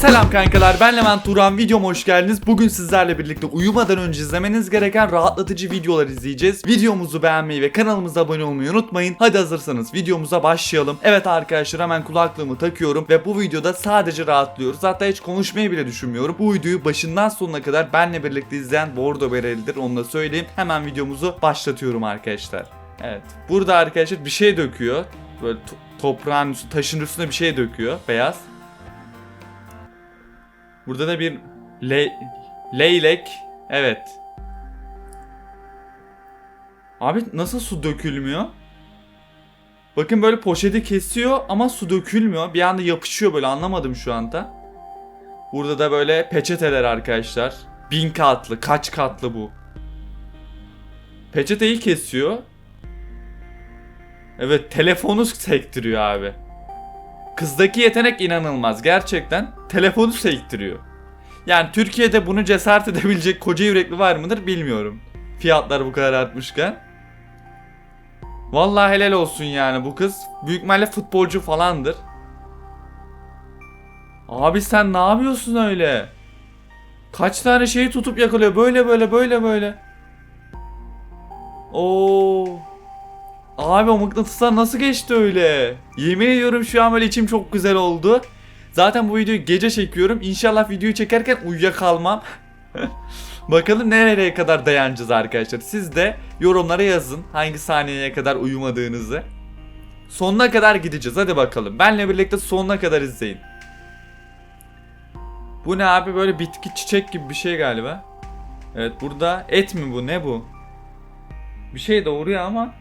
Selam kankalar ben Levent Turan videoma hoş geldiniz. Bugün sizlerle birlikte uyumadan önce izlemeniz gereken rahatlatıcı videolar izleyeceğiz. Videomuzu beğenmeyi ve kanalımıza abone olmayı unutmayın. Hadi hazırsanız videomuza başlayalım. Evet arkadaşlar hemen kulaklığımı takıyorum ve bu videoda sadece rahatlıyoruz. Hatta hiç konuşmayı bile düşünmüyorum. Bu videoyu başından sonuna kadar benle birlikte izleyen Bordo Bereli'dir onu da söyleyeyim. Hemen videomuzu başlatıyorum arkadaşlar. Evet burada arkadaşlar bir şey döküyor. Böyle to- toprağın üstü, taşın üstüne bir şey döküyor beyaz. Burada da bir le leylek. Evet. Abi nasıl su dökülmüyor? Bakın böyle poşeti kesiyor ama su dökülmüyor. Bir anda yapışıyor böyle anlamadım şu anda. Burada da böyle peçeteler arkadaşlar. Bin katlı, kaç katlı bu? Peçeteyi kesiyor. Evet telefonu sektiriyor abi. Kızdaki yetenek inanılmaz gerçekten. Telefonu sektiriyor. Yani Türkiye'de bunu cesaret edebilecek koca yürekli var mıdır bilmiyorum. Fiyatlar bu kadar artmışken. Vallahi helal olsun yani bu kız. Büyük ihtimalle futbolcu falandır. Abi sen ne yapıyorsun öyle? Kaç tane şeyi tutup yakalıyor böyle böyle böyle böyle. Oo. Abi o mıknatıslar nasıl geçti öyle? Yemin ediyorum şu an böyle içim çok güzel oldu. Zaten bu videoyu gece çekiyorum. İnşallah videoyu çekerken uyuyakalmam. Bakalım nereye kadar dayanacağız arkadaşlar. Siz de yorumlara yazın hangi saniyeye kadar uyumadığınızı. Sonuna kadar gideceğiz hadi bakalım. Benle birlikte sonuna kadar izleyin. Bu ne abi böyle bitki çiçek gibi bir şey galiba. Evet burada et mi bu ne bu? Bir şey doğuruyor ama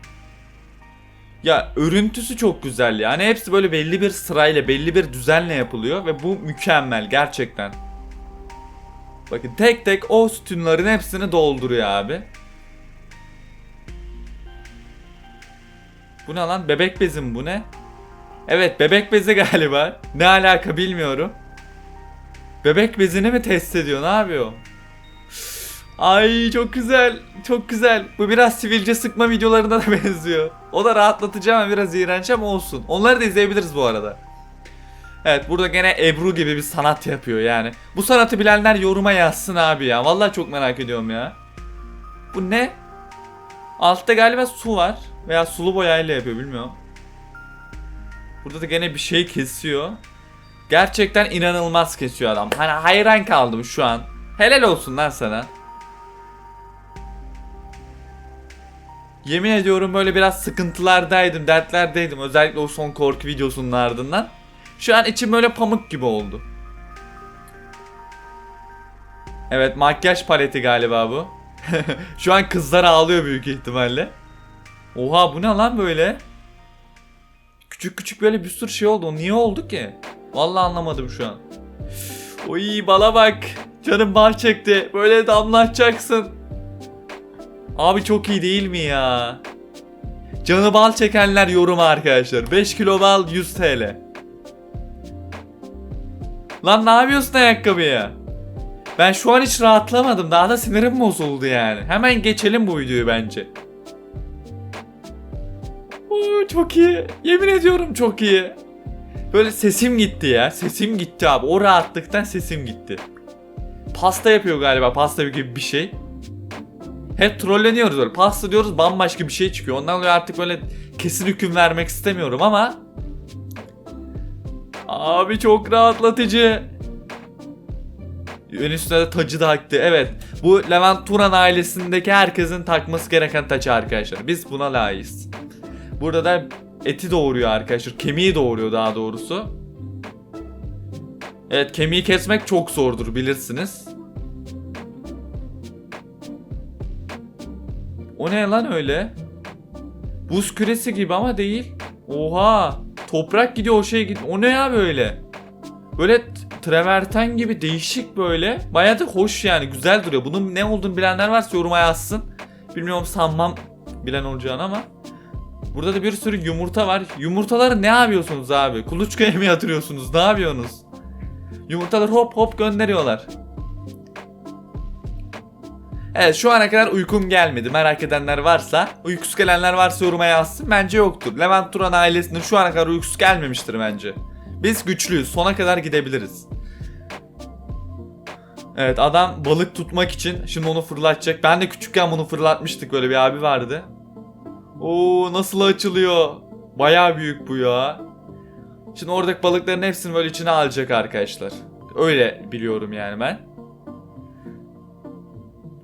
ya örüntüsü çok güzel yani hepsi böyle belli bir sırayla belli bir düzenle yapılıyor ve bu mükemmel gerçekten. Bakın tek tek o sütunların hepsini dolduruyor abi. Bu ne lan bebek bezi mi bu ne? Evet bebek bezi galiba. Ne alaka bilmiyorum. Bebek bezini mi test ediyor ne yapıyor? Ay çok güzel. Çok güzel. Bu biraz sivilce sıkma videolarına da benziyor. O da rahatlatıcı ama biraz iğrenç ama olsun. Onları da izleyebiliriz bu arada. Evet burada gene Ebru gibi bir sanat yapıyor yani. Bu sanatı bilenler yoruma yazsın abi ya. Vallahi çok merak ediyorum ya. Bu ne? Altta galiba su var. Veya sulu boyayla yapıyor bilmiyorum. Burada da gene bir şey kesiyor. Gerçekten inanılmaz kesiyor adam. Hani hayran kaldım şu an. Helal olsun lan sana. Yemin ediyorum böyle biraz sıkıntılardaydım, dertlerdeydim. Özellikle o son korku videosunun ardından. Şu an içim böyle pamuk gibi oldu. Evet makyaj paleti galiba bu. Şu an kızlar ağlıyor büyük ihtimalle. Oha bu ne lan böyle? Küçük küçük böyle bir sürü şey oldu. O niye oldu ki? Vallahi anlamadım şu an. Oy bala bak. Canım bal çekti. Böyle damlatacaksın. Abi çok iyi değil mi ya? Canı bal çekenler yoruma arkadaşlar. 5 kilo bal 100 TL. Lan ne yapıyorsun ayakkabıya? Ben şu an hiç rahatlamadım. Daha da sinirim bozuldu yani. Hemen geçelim bu videoyu bence. Oo, çok iyi. Yemin ediyorum çok iyi. Böyle sesim gitti ya. Sesim gitti abi. O rahatlıktan sesim gitti. Pasta yapıyor galiba. Pasta gibi bir şey. Hep trolleniyoruz böyle. Pasta diyoruz bambaşka bir şey çıkıyor. Ondan dolayı artık böyle kesin hüküm vermek istemiyorum ama Abi çok rahatlatıcı. Ön üstüne de tacı da taktı. Evet. Bu Levent Turan ailesindeki herkesin takması gereken taç arkadaşlar. Biz buna layığız. Burada da eti doğuruyor arkadaşlar. Kemiği doğuruyor daha doğrusu. Evet kemiği kesmek çok zordur bilirsiniz. O ne lan öyle? Buz küresi gibi ama değil. Oha! Toprak gidiyor o şey gidiyor. O ne ya böyle? Böyle traverten gibi değişik böyle. Bayağı da hoş yani güzel duruyor. Bunun ne olduğunu bilenler varsa yoruma yazsın. Bilmiyorum sanmam bilen olacağını ama. Burada da bir sürü yumurta var. Yumurtaları ne yapıyorsunuz abi? Kuluçkaya mı yatırıyorsunuz? Ne yapıyorsunuz? Yumurtaları hop hop gönderiyorlar. Evet şu ana kadar uykum gelmedi. Merak edenler varsa, uykusuz gelenler varsa yoruma yazsın. Bence yoktur. Levent Turan ailesinin şu ana kadar uykusu gelmemiştir bence. Biz güçlüyüz. Sona kadar gidebiliriz. Evet adam balık tutmak için şimdi onu fırlatacak. Ben de küçükken bunu fırlatmıştık böyle bir abi vardı. Oo nasıl açılıyor? Baya büyük bu ya. Şimdi oradaki balıkların hepsini böyle içine alacak arkadaşlar. Öyle biliyorum yani ben.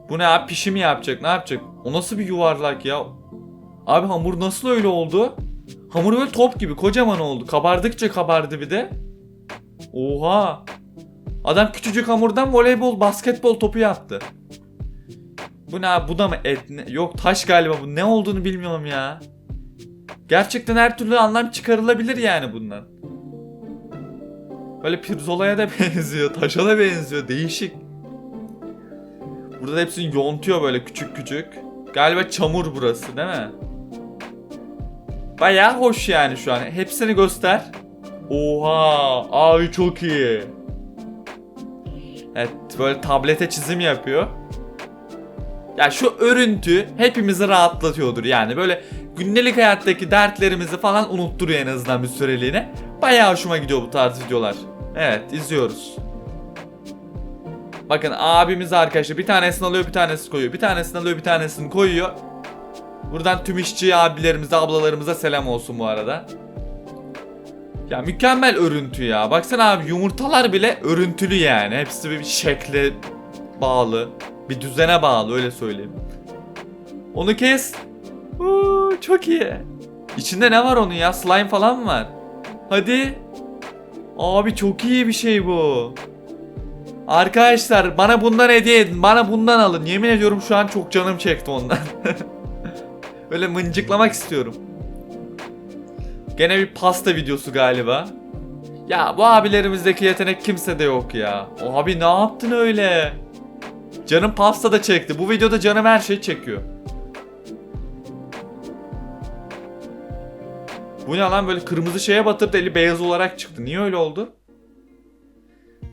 Bu ne abi pişi mi yapacak ne yapacak? O nasıl bir yuvarlak ya? Abi hamur nasıl öyle oldu? Hamur böyle top gibi kocaman oldu. Kabardıkça kabardı bir de. Oha. Adam küçücük hamurdan voleybol, basketbol topu yaptı. Bu ne abi? Bu da mı et? Ne- Yok taş galiba bu. Ne olduğunu bilmiyorum ya. Gerçekten her türlü anlam çıkarılabilir yani bundan. Böyle pirzolaya da benziyor. Taşa da benziyor. Değişik. Burada da hepsini yontuyor böyle küçük küçük. Galiba çamur burası değil mi? Bayağı hoş yani şu an. Hepsini göster. Oha! Ay çok iyi. Evet böyle tablete çizim yapıyor. Ya şu örüntü hepimizi rahatlatıyordur yani böyle gündelik hayattaki dertlerimizi falan unutturuyor en azından bir süreliğine. Bayağı hoşuma gidiyor bu tarz videolar. Evet izliyoruz. Bakın abimiz arkadaşlar bir tanesini alıyor bir tanesini koyuyor. Bir tanesini alıyor bir tanesini koyuyor. Buradan tüm işçi abilerimize ablalarımıza selam olsun bu arada. Ya mükemmel örüntü ya. Baksana abi yumurtalar bile örüntülü yani. Hepsi bir şekle bağlı. Bir düzene bağlı öyle söyleyeyim. Onu kes. Uuu, çok iyi. İçinde ne var onun ya? Slime falan mı var? Hadi. Abi çok iyi bir şey bu. Arkadaşlar bana bundan hediye edin. Bana bundan alın. Yemin ediyorum şu an çok canım çekti ondan. Öyle mıncıklamak istiyorum. Gene bir pasta videosu galiba. Ya bu abilerimizdeki yetenek kimsede yok ya. O abi ne yaptın öyle? Canım pasta da çekti. Bu videoda canım her şey çekiyor. Bu ne lan böyle kırmızı şeye batırdı eli beyaz olarak çıktı. Niye öyle oldu?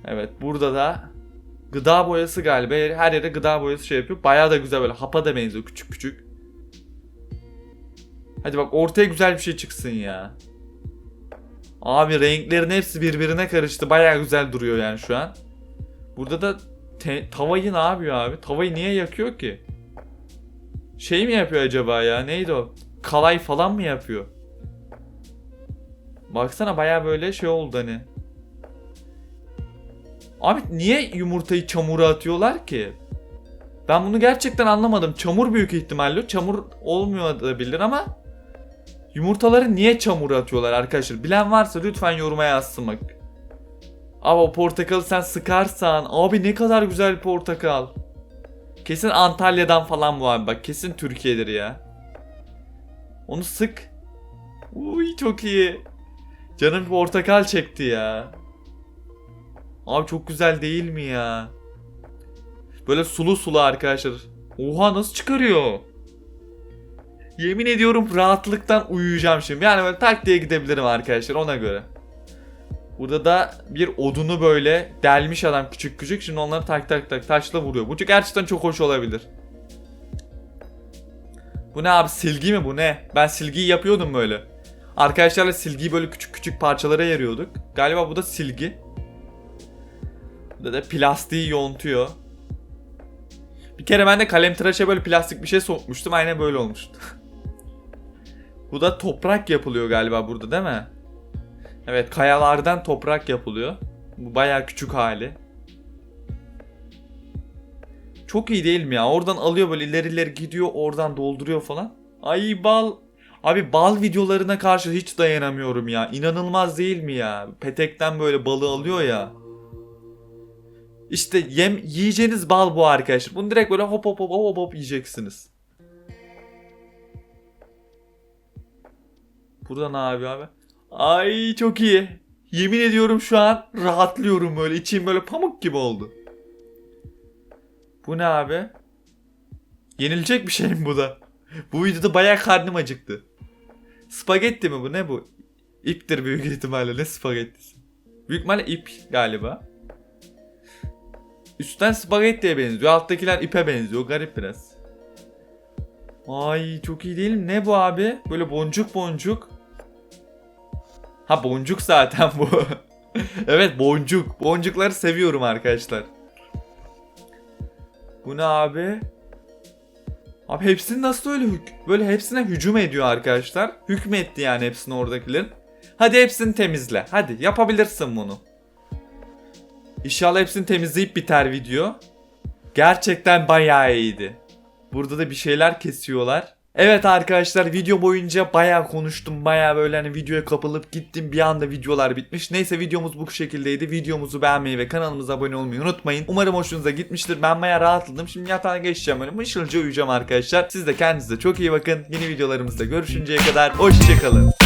Evet burada da gıda boyası galiba. Her yere gıda boyası şey yapıyor. Bayağı da güzel böyle hapa da benziyor küçük küçük. Hadi bak ortaya güzel bir şey çıksın ya. Abi renklerin hepsi birbirine karıştı. Bayağı güzel duruyor yani şu an. Burada da tavayı ne yapıyor abi? Tavayı niye yakıyor ki? Şey mi yapıyor acaba ya? Neydi o? Kalay falan mı yapıyor? Baksana bayağı böyle şey oldu hani. Abi niye yumurtayı çamura atıyorlar ki? Ben bunu gerçekten anlamadım. Çamur büyük ihtimalle. Çamur olmuyor da bilir ama Yumurtaları niye çamura atıyorlar arkadaşlar? Bilen varsa lütfen yoruma yazsın bak. Abi o portakalı sen sıkarsan abi ne kadar güzel portakal. Kesin Antalya'dan falan bu abi bak kesin Türkiye'dir ya. Onu sık. Uy çok iyi. Canım portakal çekti ya. Abi çok güzel değil mi ya? Böyle sulu sulu arkadaşlar. Oha nasıl çıkarıyor? Yemin ediyorum rahatlıktan uyuyacağım şimdi. Yani böyle tak diye gidebilirim arkadaşlar ona göre. Burada da bir odunu böyle delmiş adam küçük küçük. Şimdi onları tak tak tak taşla vuruyor. Bu gerçekten çok hoş olabilir. Bu ne abi silgi mi bu ne? Ben silgiyi yapıyordum böyle. Arkadaşlarla silgiyi böyle küçük küçük parçalara yarıyorduk. Galiba bu da silgi. Burada da plastiği yontuyor. Bir kere ben de kalem tıraşa böyle plastik bir şey sokmuştum. Aynen böyle olmuştu. Bu da toprak yapılıyor galiba burada değil mi? Evet kayalardan toprak yapılıyor. Bu baya küçük hali. Çok iyi değil mi ya? Oradan alıyor böyle ileri ileri gidiyor oradan dolduruyor falan. Ay bal. Abi bal videolarına karşı hiç dayanamıyorum ya. İnanılmaz değil mi ya? Petekten böyle balı alıyor ya. İşte yem yiyeceğiniz bal bu arkadaşlar. Bunu direkt böyle hop hop hop hop hop yiyeceksiniz. Burada ne abi abi? Ay çok iyi. Yemin ediyorum şu an rahatlıyorum böyle. İçim böyle pamuk gibi oldu. Bu ne abi? Yenilecek bir şey mi bu da? Bu videoda bayağı karnım acıktı. Spagetti mi bu? Ne bu? İptir büyük ihtimalle. Ne spagettisi? Büyük ihtimalle ip galiba. Üstten spagettiye benziyor. Alttakiler ipe benziyor. Garip biraz. Ay çok iyi değil mi? Ne bu abi? Böyle boncuk boncuk. Ha boncuk zaten bu. evet boncuk. Boncukları seviyorum arkadaşlar. Bu ne abi? Abi hepsini nasıl öyle hük- böyle hepsine hücum ediyor arkadaşlar. Hükmetti yani hepsini oradakilerin. Hadi hepsini temizle. Hadi yapabilirsin bunu. İnşallah hepsini temizleyip biter video. Gerçekten bayağı iyiydi. Burada da bir şeyler kesiyorlar. Evet arkadaşlar video boyunca bayağı konuştum. Bayağı böyle hani videoya kapılıp gittim. Bir anda videolar bitmiş. Neyse videomuz bu şekildeydi. Videomuzu beğenmeyi ve kanalımıza abone olmayı unutmayın. Umarım hoşunuza gitmiştir. Ben bayağı rahatladım. Şimdi yatağa geçeceğim böyle mışılca uyuyacağım arkadaşlar. Siz de kendinize çok iyi bakın. Yeni videolarımızda görüşünceye kadar hoşçakalın.